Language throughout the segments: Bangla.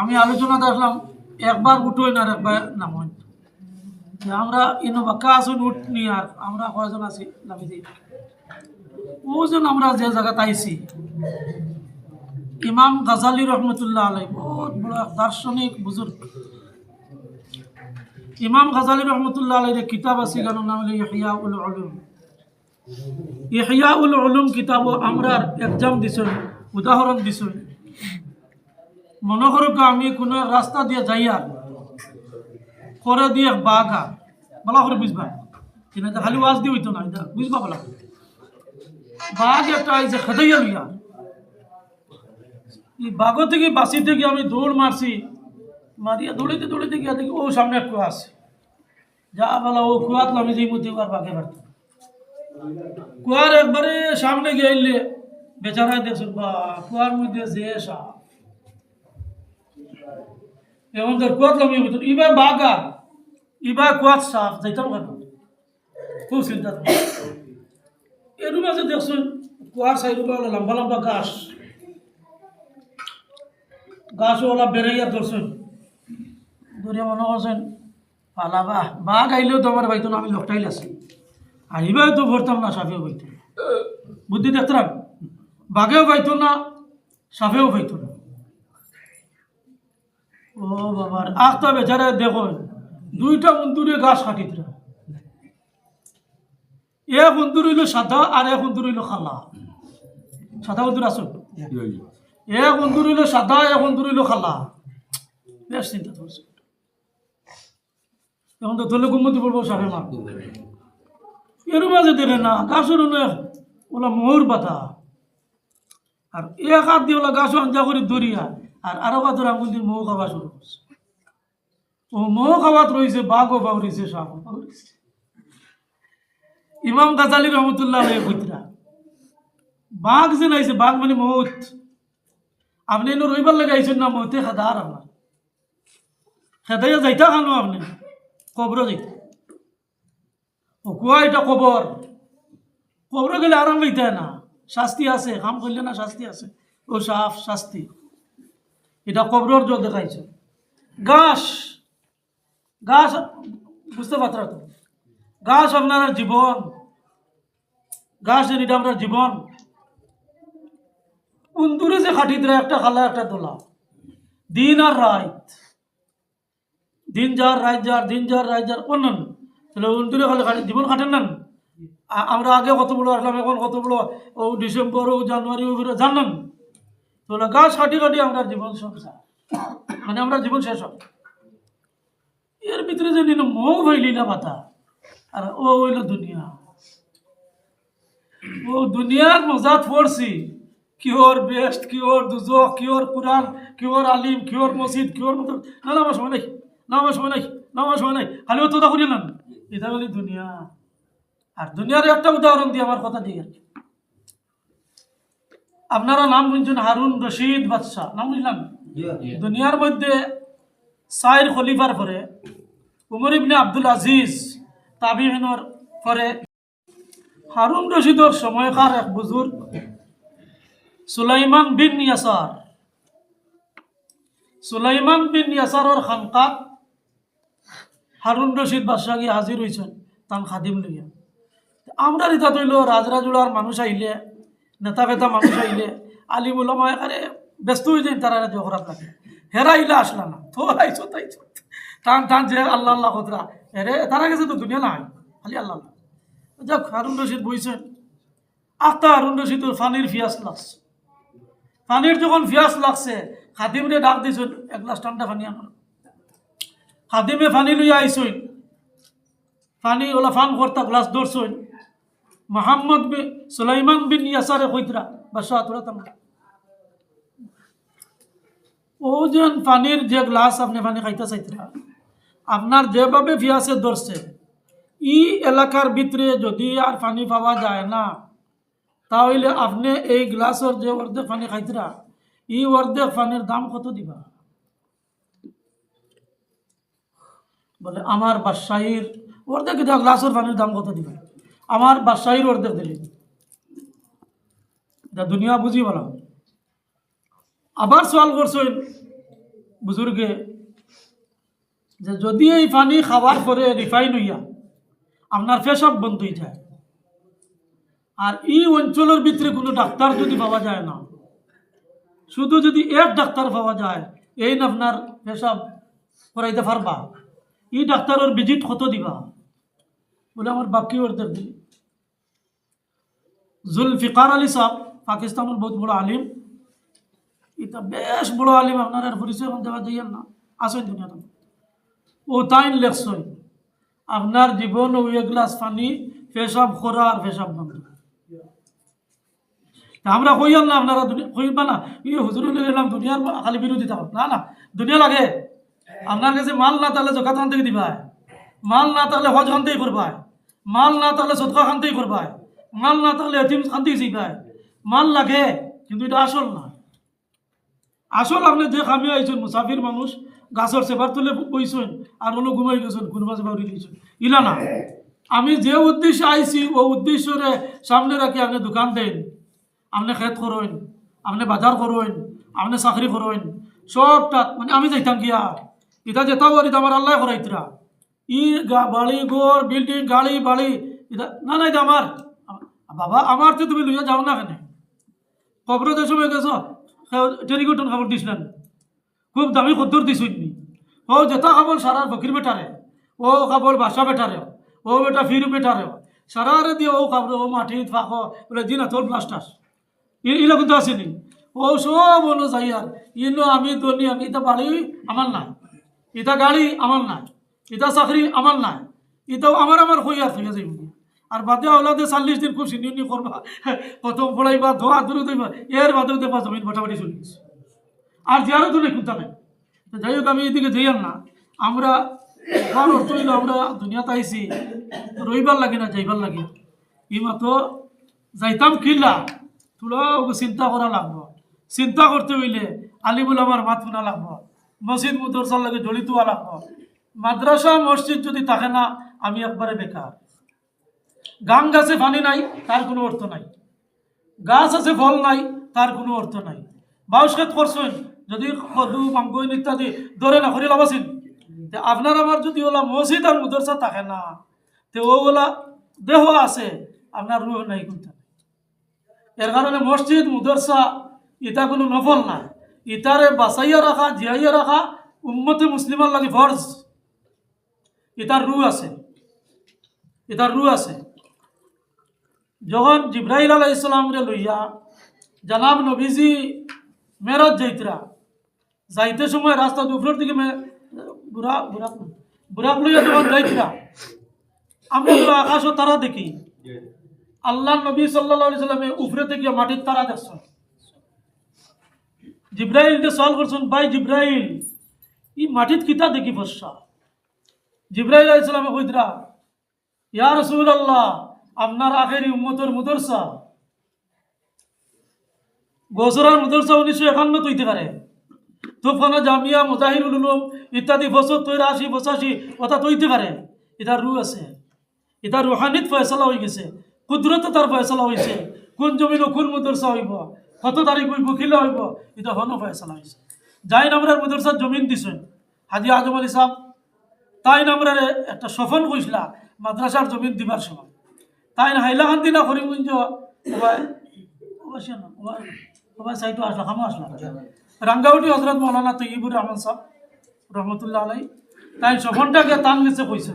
আমি আলোচনা দেখলাম একবার উঠোই না একবার নামই আমরা ইনো বাক্কা আসুন উঠ নি আর আমরা কয়জন আছি? নামি দিই ওজন আমরা যে জায়গাতে আইছি, ইমাম গাজালি রহমতুল্লাহ আলাই বহুত বড় দার্শনিক বুজুর্গ। ইমাম গাজালি রহমতুল্লাহ আলাইয়ের কিতাব আছে গানোর নাম হলো ইহিয়া উল উলুম। ইহিয়া উল উলুম কিতাব আমরা এক্সাম দিছই উদাহরণ দিছই মনে করো আমি কোনো রাস্তা দিয়ে যাইয়া করে দিয়ে বাগা বলা করে বুঝবা কিনা খালি ওয়াজ দিয়ে হইতো না বুঝবা বলা। বাঘ একটা আইছে খেদাইয়া লইয়া। এই বাঘ থেকে বাঁচি থেকে আমি দৌড় মারছি মারিয়া দৌড়িতে দৌড়িতে গিয়া দেখি ও সামনে এক কুয়া আছে। যা বলা ও কুয়াত নামে যেই মধ্যে বাঘে কুয়ার একবারে সামনে গেলে বেচারায় দেখছেন বা কুয়ার মধ্যে যে সাপ এবং তোর কুয়াত নামিয়ে মতো ইবা বাঘা ইবা কুয়াত সাপ যাইতাম কেন? খুব চিন্তা এর মাঝে দেখছেন, কুয়ার সাইড লম্বা লম্বা গাছ। গাছওয়ালা বেড়াইয়া ধরছেন। ধরে মনে করছেন, পালা বাহ বাঘ আইলেও তো আমার বাইতো না, আমি লোকটাইল আছি আহিবাই তো ভরতাম না সাফেও পাইতো না। বুদ্ধি দেখতাম বাঘেও পাইতো না সাফেও পাইতো না। ও বাবার আখটা বেচারা দেখো, দুইটা বন্ধুরে গাছ কাটিত এক বন্ধু রইল সাদা আর এক বন্ধু রইল খালা। সাদা বন্ধুর আসো। এক বন্ধু রইল সাদা এক বন্ধু রইল খালা। বেশ চিন্তা করছে এখন তো তোলে গুমতি পড়ব সাফে মার। এর মাঝে দেখে না, গাছের ওলা ময়ূর পাতা। আর এক হাত দিয়ে ওলা গাছ আঞ্জা করে দরিয়া আর আরও কাতর আঙুল দিয়ে মৌ খাওয়া শুরু করছে। ও মৌ খাওয়াত রয়েছে, বাঘও বাউরিছে সাপ ইমাম গাজালি রহমতুল্লাহ কইতরা বাঘ যে নাইছে বাঘ মানে মৌত আপনি এনে রইবার লাগে আইছেন না মৌতে আর আপনার খেদাইয়া যাইতা খানো আপনি? কবর যাইতা। ও কুয়া এটা কবর কবর গেলে আরাম লইতে না? শাস্তি আছে কাম করলে না শাস্তি আছে। ও সাফ শাস্তি। এটা কবরর জল দেখাইছে। গাছ গাছ, বুঝতে পারত তো গাছ আপনার জীবন। গাছ এটা আপনার জীবন। উন্দুরে যে খাটিত রে একটা খালা, একটা দোলা। দিন আর রাত। দিন যার, রাত যার, দিন যার, রাত যার অন্যান তাহলে উন্দুরে খালে খাটি জীবন খাটেন না। আমরা আগে কত বড় আসলাম, এখন কত বড় ও ডিসেম্বর ও জানুয়ারি ও ফেব্রুয়ারি জানান তাহলে গাছ কাটি আমরা জীবন সংসার। মানে আমরা জীবন শেষ হবে। এর ভিতরে যে নিল মৌ হইলি না পাতা আর ও হইল দুনিয়া। ও দুনিয়ার মজাত পড়ছি। কিওর বেস্ট কিওর দুজক কিওর কুরআন কিওর আলিম কিওর মসজিদ কিওর মতো না না আমার সময় নাই, না আমার সময় নাই, না আমার সময় নাই। খালি তো তা করি না এটা বলি দুনিয়া। আর দুনিয়ার একটা উদাহরণ দিয়ে আমার কথা দিয়ে আপনারা নাম শুনছেন হারুন রশিদ বাদশাহ। নাম বুঝলাম দুনিয়ার মধ্যে সাইর খলিফার পরে উমর ইবনে আব্দুল আজিজ তাবিহিনর পরে হারুন রশিদর সময়কার এক বুজুর্গ সুলাইমান বিন ইয়াসার। সুলাইমান বিন ইয়াসারর খানকাত হারুন রশিদ বাদশাহ গিয়ে হাজির হয়েছেন তান খাদিম লইয়া। আমরা রিতা তৈল রাজরাজুলার মানুষ আইলে নেতা ফেতা মানুষ আইলে আলিম উলামা এখানে ব্যস্ত হয়ে যায় তারা খারাপ লাগে হেরা আইলে আসলা না। তো আইছো তাইছো টান টান যে আল্লাহ আল্লাহ কতরা। হেরে তারা গেছে তো দুনিয়া নাই, খালি আল্লাহ আল্লাহ। যাক, হারুন রশিদ বইছেন। আখতা হারুন রশিদ ফানির ফিয়াস লাগছে। পানির যখন ফিয়াস লাগছে, খাদিমরে ডাক দিছেন, এক গ্লাস ঠান্ডা পানি আমার খাদিমে পানি লইয়া আইসইন। পানি ওলা ফান করতা গ্লাস ধরছইন মোহাম্মদ বিন সুলাইমান বিন ইয়াসারে কইতরা বাসা তোরা তাম। ও যেন পানির যে গ্লাস আপনি পানি খাইতে চাইতরা আপনার যেভাবে ফিয়াসে ধরছে, ই এলাকার ভিতরে যদি আর পানি পাওয়া যায় না, তাহলে আপনি এই গ্লাসের যে অর্ধেক পানি খাইতরা, ই অর্ধেক পানির দাম কত দিবা? বলে, আমার বাদশাহীর অর্ধেক গ্লাসের পানির দাম কত দিবা? আমার বাদশাহীর অর্ধেক দিলি। এটা দুনিয়া বুঝি বলা। আবার সওয়াল করছেন বুজুর্গে, যে যদি এই পানি খাওয়ার পরে রিফাইন হইয়া আপনার পেশাব বন্ধ হয়ে যায়, আর এই অঞ্চলের ভিতরে কোনো ডাক্তার যদি পাওয়া যায় না, শুধু যদি এক ডাক্তার পাওয়া যায়, এই না আপনার পেশাব করাইতে পারবা। এই ডাক্তারের ভিজিট কত দিবা? বলে আমার বাকি অর্ধেক দিলি? জুলফিকার আলী সাহ পাকিস্তানের বহুত বড় আলিম। এটা বেশ বড় আলিম, আপনার আর পরিচয় দেওয়া যাইয়েন না। আসেন দুনিয়াতে। ও তাইন লেখছই আপনার জীবন ও এক গ্লাস পানি, পেশাব করা আর পেশাব বন্ধ আমরা কইয়াল না, আপনারা কইবা না ই হুজুর এলাম দুনিয়ার খালি বিরোধী থাকো না না, দুনিয়া লাগে। আপনার কাছে মাল না, তাহলে জকাত খান থেকে দিবা? মাল না তাহলে হজ খান থেকে করবা মাল না তাহলে সদকা খান থেকে করবা মাল না তাহলে এতিম খান থেকে শিখবা মাল লাগে, কিন্তু এটা আসল না। আসল আপনি যে খামি আইছেন, মুসাফির মানুষ, গাছর সেবার তুলে বইছেন, আর হলো ঘুমাই গেছেন ঘুরবা সেবা দিয়েছেন ইলা না। আমি যে উদ্দেশ্যে আইছি, ও উদ্দেশ্যরে সামনে রাখি, আপনি দোকান দেন, আপনি খেত করেন আপনি বাজার করেন আপনি চাকরি করেন সবটা মানে আমি যাইতাম গিয়া এটা যেতাও আর এটা আমার আল্লাহ করাইতরা ই গা- বাড়ি ঘর বিল্ডিং গাড়ি বাড়ি এটা না না এটা আমার বাবা আমার তো তুমি লইয়া যাও না কেন কবর যে সময় গেছ টেরিকটন খাবার দিস না খুব দামি খদ্দর দিস ও যেটা খাবল সারার ফকির বেটারে ও খাবল বাসা বেটারে ও বেটা ফির বেটারে সারারে দিয়ে ও খাবল ও মাটি ফাঁক বলে দিন তোর প্লাস্টাস ইলা কিন্তু আসেনি ও সব হলো যাই আর ইনো আমি ধনী আমি এটা বাড়ি আমার নাই এটা গাড়ি আমার নাই এটা চাকরি আমার নাই এটাও আমার আমার হই আর থেকে যাইব আর বাদে ওলাদে চাল্লিশ দিন খুব সিনিয়নি করবা, প্রথম পড়াইবা, ধোয়া দূরে দইবা এর বাদেও দেখবা জমিন মোটামুটি চলে গেছে। আর যারও তো নেই। কোনটা নেই যাই হোক, আমি এদিকে যাইয়াম না। আমরা আমার অর্থ আমরা দুনিয়াতে আইছি, রইবার লাগে না, যাইবার লাগে। ই মাত্র যাইতাম কিলা তোলা চিন্তা করা লাগবো। চিন্তা করতে হইলে আলিমুল আমার মাত শোনা লাগবো। মসজিদ মুদরসার লাগে জড়িত লাগবো। মাদ্রাসা, মসজিদ যদি থাকে না, আমি একবারে বেকার। গান গাছে পানি নাই, তার কোনো অর্থ নাই। গাছ আছে, ফল নাই, তার কোনো অর্থ নাই। বাউস খেত করছেন, যদি কদু মামগইন ইত্যাদি ধরে না করি লাভাছেন আপনার আমার যদি ওলা মসজিদ আর মুদরসা থাকে না, তে ওগুলা দেহ আছে, আপনার রুহ নাই কিন্তু এর কারণে মসজিদ, মুদরসা, ইটা কোনো নফল না। ইটারে বাঁচাইয়া রাখা, জিয়াইয়া রাখা, উম্মতে মুসলিমার লাগে ফরজ। ইটার রু আছে। ইটার রু আছে। যখন জিব্রাহিল আলাহ ইসলামরে লইয়া জানাব নবীজি মেরত যাইতরা, যাইতে সময় রাস্তা দুপুরের দিকে বুড়া বুড়া বুড়াক লইয়া যখন যাইতরা আমরা তো আকাশ ও তারা দেখি। আল্লাহ নবী সাল্লামে উপরে থেকে মাটির তারা দেখছ জিব্রাইল যে সওয়াল করছেন, ভাই জিব্রাইল ই মাটিত কিতা দেখি বসা জিব্রাইল আলাইহিস সালামে কইতরা ইয়া রাসূলুল্লাহ, আপনার আখেরি উম্মতের মুদরসা, গোসরার মুদরসা উনিশশো একান্ন তৈতে পারে। তোফানা, জামিয়া, মুজাহিরুল উলুম ইত্যাদি বছর তৈরি আশি, পঁচাশি, কথা তৈতে পারে। এটা রু আছে। এটা রুহানিত ফয়সলা হয়ে গেছে। কুদরত তার ফয়সলা হয়েছে কোন জমিন কোন মুদরসা হইব? কত তারিখ হইব কিলে হইব? এটা হন ফয়সলা হয়েছে যাই নামরার মুদরসার জমিন দিছেন। হাজি আজম আলী সাহ তাই নামরারে একটা সফল কইসলা মাদ্রাসার জমিন দিবার সময়। তাই না হাইলাকান্দি না করিমগঞ্জ ওবাই অবশ্যই না ওবাই ওবাই সাইটও আসলো, খামো আসলো। রাঙ্গাউটি হজরত মৌলানা তৈবুর রহমান সাহ রহমতুল্লাহ আলাই তাই সফলটাকে তান গেছে কইছে।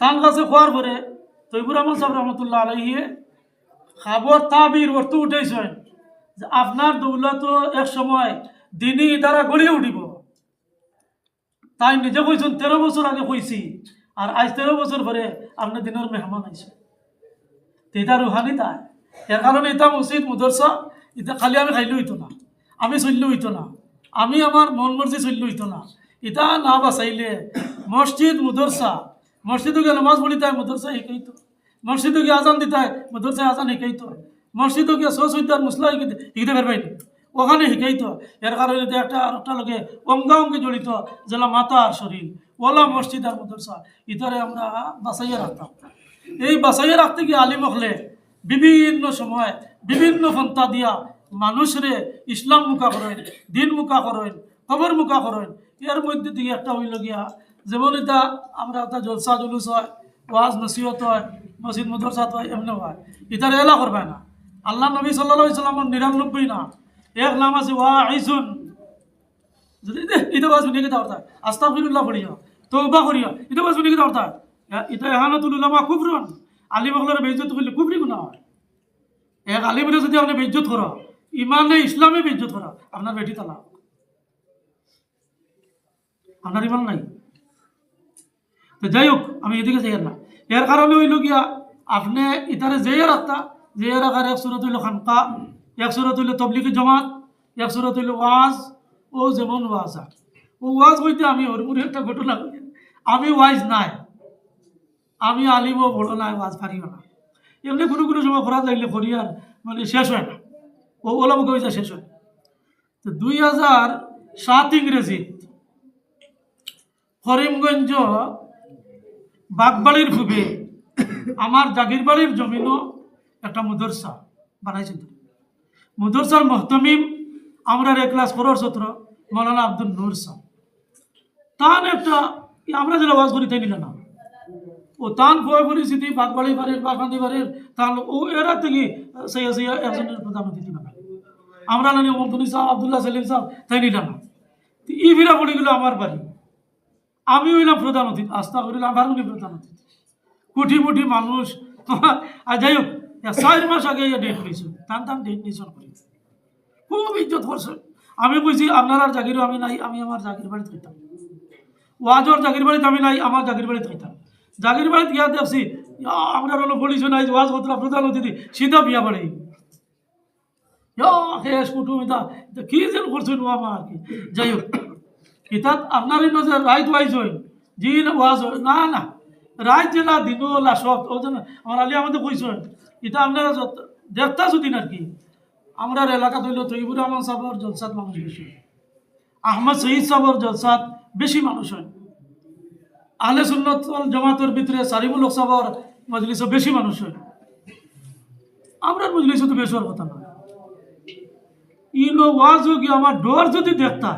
তান গাছে খোয়ার পরে তৈবুর রহমান সাহেব রহমতুল্লাহ আলাইহিয়ে খাবর তাবির অর্থ উঠেছেন যে আপনার দৌলত এক সময় দিনই দ্বারা গড়িয়ে উঠিব। তাই নিজে কইছেন, তেরো বছর আগে কইছি, আর আজ তেরো বছর পরে আপনার দিনের মেহমান আইছে। তো এটা রুহানি তাই। এর কারণে এটা মসজিদ, মুদরসা, এটা খালি আমি খাইলে হইতো না। আমি চললে হইতো না। আমি আমার মন মর্জি চললে হইতো না। এটা না বাঁচাইলে মসজিদ, মুদরসা, মসজিদে গিয়ে নামাজ পড়িতে হয় মুদরসা শিখাইতো। মসজিদে গিয়ে আজান দিতে হয় মুদরসা আজান শিখাইতো। মসজিদে গিয়ে হইতে আর মুসলা শিখিতে শিখতে পারবাইনি ওখানে শিখাইতো। এর কারণে এটা একটা আর একটা লোকে অঙ্গাঙ্গি জড়িত যেলা মাথা আর শরীর, ওলা মসজিদ আর মুদরসা, ইতারে আমরা বাঁচাইয়া রাখতাম। এই বাঁচাইয়া রাখতে গিয়ে আলিম হলে বিভিন্ন সময় বিভিন্ন ফন্তা দিয়া মানুষরে ইসলাম মুখা করেন, দিন মুখা করেন খবর মুখা করেন। এর মধ্যে থেকে একটা হইল গিয়া, যেমন এটা আমরা একটা জলসা জুলুস হয়, ওয়াজ নসিহত হয়, মসজিদ মদরসাত হয়, এমনি হয়। ইতার এলা করবে না। আল্লাহ নবী সাল্লা সাল্লামর নিরানব্বই না। এক নাম আছে ওয়া আইসুন যদি এটা বাস শুনে কেটা অর্থাৎ আস্তা ফিরুল্লাহ পড়িয়া তৌবা করিয়া এটা বাস কেটা অর্থাৎ এটা এহানাতুল উলামা কুফরন। আলিম হলের বেইজ্জত করলে কুফরি গুণা হয়? এক আলিমরে যদি আপনি বেইজ্জত করা ইমানে ইসলামে বেইজ্জত করা আপনার বেটি তালা আপনার ইমান নাই? তো যাই হোক, আমি এদিকে যাই না। এর কারণে হইল গিয়া, আপনি ইতারে যেয়ে রাখতা যে রাখার এক সুরত হইল খানকা এক সুরত হইল তবলিগি জমাত, এক সুরত হইল ওয়াজ, ও যেমন ওয়াজ ও ওয়াজ হইতে আমি ওর মুড়ে একটা ঘটনা। আমি ওয়াইজ নাই। আমি আলিমও বড় নাই, ওয়াজ পারিও না। এমনি কোনো কোনো সময় খরাজ লাগলে করি আর মানে শেষ হয় না। ও ওলা মুখে শেষ হয়। তো দুই হাজার সাত ইংরেজি করিমগঞ্জ, বাগবাড়ির খুবে আমার জাগির বাড়ির জমিনও একটা মুদরসা বানাইছিল। মুদরসার মহতমিম, আমরা এক ক্লাস করোর সত্র মৌলানা আব্দুল নূর সাহ। তান একটা আমরা যেটা ওয়াজ করি তাই নিলে না। ও তান বয় পরিস্থিতি বাগবাড়ি বাড়ির বাগান্দি বাড়ির, তান ও এরা থেকে সেই সেই একজনের প্রধান অতিথি বানায় আমরা নানি অমরদুল সাহ, আবদুল্লাহ সেলিম সাহ, তাই নিলাম না। ই ফিরা পড়ে গেল আমার বাড়ি। আমি হইলাম প্রধান অতিথি, আস্থা করিলাম আমার উনি প্রধান অতিথি। কোটি কোটি মানুষ আর যাই হোক চার মাস আগে ডেট নিয়েছো ডেট খুব ইজ্জত করছে। আমি বুঝছি আপনার আর জাগিরও আমি নাই, আমি আমার জাগির বাড়িতে ওয়াজর জাগির বাড়িতে আমি নাই, আমার জাগির বাড়িতে খাইতাম জাগির বাড়িতে গিয়া দেখছি হলো নাই ওয়াজ কতটা প্রধান অতিথি, সিধা বিয়া বাড়ি। শেষ কুটুম এটা এটা কি যেন করছেন ও আমার কি। যাই হোক ইতাত আপনার নজর রাইত ওয়াইজ হয় জি না ওয়াজ হয়। না না রাইত জেলা দিন লাসত ও যেন, আমার আলী আমাদের কইস এটা আপনারা দেখতা যদি আর কি। আমরা এলাকা হইল তৈবুর রহমান সাহর জলসাত মানুষ বেশি। আহমদ শহীদ সাহর জলসাত বেশি মানুষ হয়। আহলে সুন্নত জামাতের ভিতরে সারিমুল সাহর মজলিসও বেশি মানুষ হয়। আমরা মজলিসও তো বেশি কথা না। ইনো ওয়াজ কি আমার ডর যদি দেখতা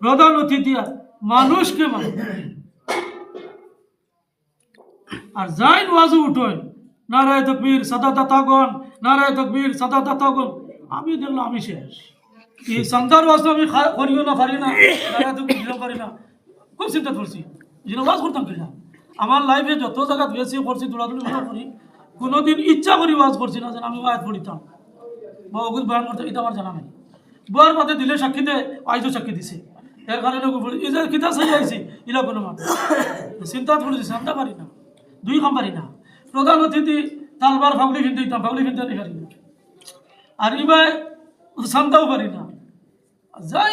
প্রধান অতিথি মানুষকে মানুষ আর যাই ওয়াজু উঠোয় নারায় তকবীর সদা দাতাগণ নারায় তকবীর সদা দাতাগণ আমি দেখলাম, আমি শেষ। এই সন্ধ্যার ওয়াজ আমি করিও না, পারি না, নারায় তকবীর না। খুব চিন্তা করছি যেন ওয়াজ করতাম কিনা। আমার লাইফে যত জায়গা গেছি, করছি, দৌড়াদৌড়ি মতো করি, কোনোদিন ইচ্ছা করি ওয়াজ করছি না, যেন আমি ওয়াজ পড়িতাম। বা অগুল বয়ান করতে এটা আমার জানা নাই। বয়ার পাতে দিলে সাক্ষী দে আইজও সাক্ষী দিছে। এর কারণে কিতা চাই আইছি, ইলা কোনো চিন্তা করেছি চিন্তা পারি না, দুই কাম পারি না। প্রধান অতিথি তালবার ফাগলি দিতাম ফাগলি আনি পারি আর ইবাই শান্তাও পারি না। যাই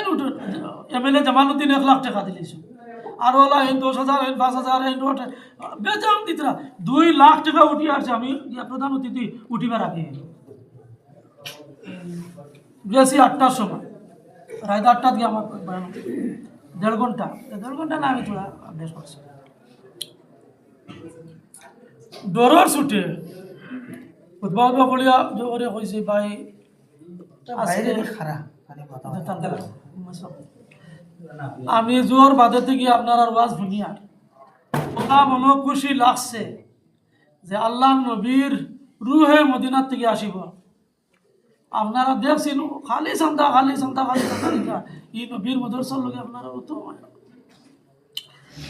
এম এল এ জামালুদ্দিন এক লাখ টাকা দিলিস আর ওলা এই দশ হাজার এই পাঁচ হাজার এই নোট বেজাম দিতরা। দুই লাখ টাকা উঠি আসছে, আমি প্রধান অতিথি উঠিবার আগে। গেছি আটটার সময়। রাত আটটা দিয়ে আমার দেড় ঘণ্টা। দেড় ঘণ্টা না, আমি তোরা বেশ করছি। ডরর ছুটে। উদ্ভব করিয়া জোরে কইছি ভাই কথা। আমি জোর বাদে থেকে আপনার আর ওয়াজ শুনিয়া ওটা মনে খুশি লাগছে যে আল্লাহ নবীর রুহে মদিনার থেকে আসিব। আপনারা দেখছেন খালি সন্ধ্যা খালি সন্ধ্যা খালি দিতা ই নবীর মদরসার লগে আপনারা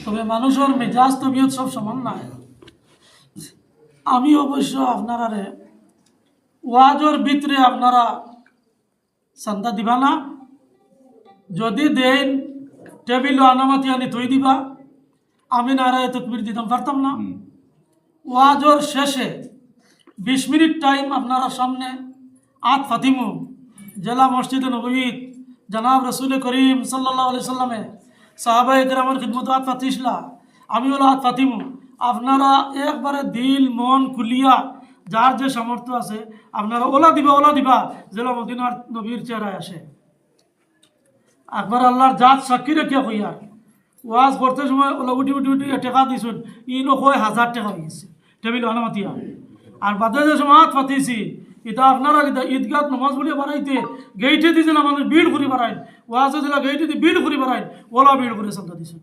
তবে মানুষের মেজাজ তবিয়ত সব সমান নাই। আমি অবশ্য আপনারারে ওয়াজর ভিতরে আপনারা সন্ধ্যা দিবা না। যদি দেন টেবিল আনামাতি আনি থই দিবা। আমি নারায় তকবির দিতাম পারতাম না। ওয়াজর শেষে বিশ মিনিট টাইম আপনারা সামনে আত ফাতিমু জেলা মসজিদে নবীদ জনাব রসুল করিম সাল্লাহ আলি সাল্লামে সাহাবা একরামের খিদমত আত ফাতিসলা আমি হলো আত ফাতিমু। আপনারা একবারে দিল, মন খুলিয়া, যার যে সামর্থ্য আছে, আপনারা ওলা দিবা ওলা দিবা জেলা মদিনার নবীর চেহারায় আসে। একবার আল্লাহর জাত সাক্ষী রেখে হইয়ার ওয়াজ করতে সময় ওলা উঠি উঠি উঠি টেকা দিছুন ইনো কয় হাজার টাকা হয়ে গেছে টেবিল আনামাতিয়া আর বাদে যে সময় হাত পাতিছি এটা আপনারা কিতা ঈদগাহ নমাজ বলে বাড়াইতে গেইটে দিয়েছে না মানুষ ভিড় ঘুরি বাড়াইন, ওয়াজে দিলা গেইটে দিয়ে ভিড় ঘুরি বাড়াইন, ওলা ভিড় ঘুরে সন্ধ্যা দিছে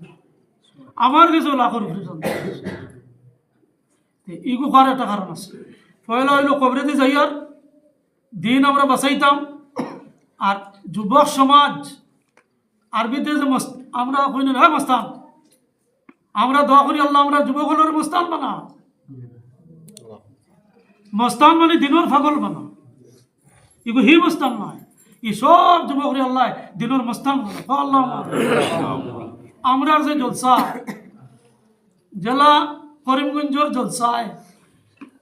আমার কিছু লাখর ঘুরে সন্ধ্যা ইগু করার একটা কারণ আছে। পয়লা হইল কবরেতে যাই আর দিন আমরা বাঁচাইতাম আর যুবক সমাজ আরবিতে যে আমরা কইন হ্যাঁ মস্তান আমরা দোয়া করি আল্লাহ আমরা যুবক হলোর মস্তান বানা। মস্তান মানে দিনের ফাগল বানা। ইগো হি মস্তান নয় ই সব যুবক রে আল্লাহ দিনের মস্তান বানা। আল্লাহ। আমরার যে জলসা জেলা করিমগঞ্জের জলসায়।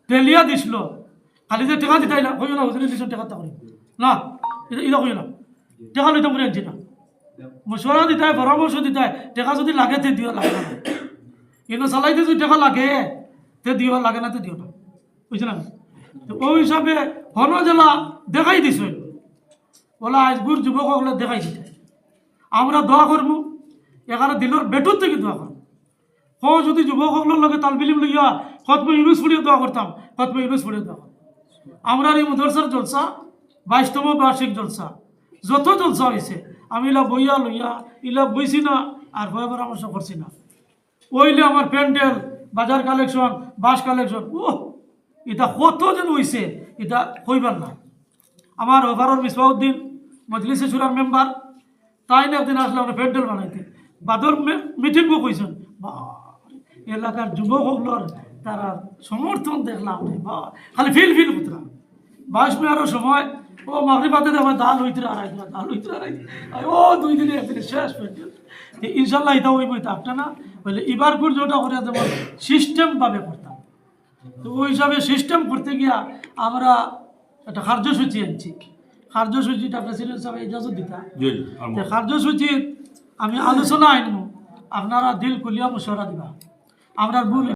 তেলিয়া দিছিল। খালি যে টেকা দিতাই না কইও না হুজুরি দিছ টেকা করি। না এটা কইও না টেকা লইতে মরে আনছি না। মশওয়ারা দিতাই পরামর্শ দিতাই, টেকা যদি লাগে তে দিও লাগে না। কিন্তু চালাইতে যদি টেকা লাগে, তে দিও লাগে না তে দিও না। বুঝছে না? তো ওই হিসাবে হন জেলা দেখাই দিছ। বলা আজগুর যুবকসকলে দেখাই দিতে আমরা দোয়া করব এখানে দিলর বেটুর থেকে দোয়া করব হ যদি যুবকসকলের লগে তালবিলিম লইয়া খতমে ইউনুস ফুড়িয়ে দোয়া করতাম খতমে ইউনুস ফুড়িয়ে দোয়া করতাম আমরা এই মদরসার জলসা বাইশতম বার্ষিক জলসা যত জলসা হয়েছে আমি ইলা বইয়া লইয়া ইলা বইছি না আর ভয় পরামর্শ করছি না। ওইলে আমার প্যান্ডেল বাজার কালেকশন বাস কালেকশন ও এটা কত যেন হয়েছে এটা কইবার না আমার ওভারঅল মিসবাউদ্দিন মজলিসে সুরার মেম্বার তাই না একদিন আসলে আমরা প্যান্ডেল বানাইতে বাদর মিটিংও কইছেন বাপরে, এলাকার যুবকগুলোর তারা সমর্থন দেখলাম খালি ফিল ফিল করতাম বাইশ মেয়ারও সময় ও মাগরিবাতে দেখো দাল হইতে আড়াইতে দাল হইতে আড়াইতে আর ও দুই দিনে একদিনে শেষ প্যান্ডেল তো ইনশাল্লাহ এটা ওই বইতে আপটা না? বলে এবার করে যেটা করে যেমন সিস্টেম ভাবে করতাম। তো ওই হিসাবে সিস্টেম করতে গিয়া আমরা একটা কার্যসূচি আনছি। কার্যসূচিটা প্রেসিডেন্ট সাহেব ইজাজত দিতা। জি জি যে কার্যসূচির আমি আলোচনা আনব আপনারা দিল কুলিয়া মুসরা দিবা। আমরা ভুল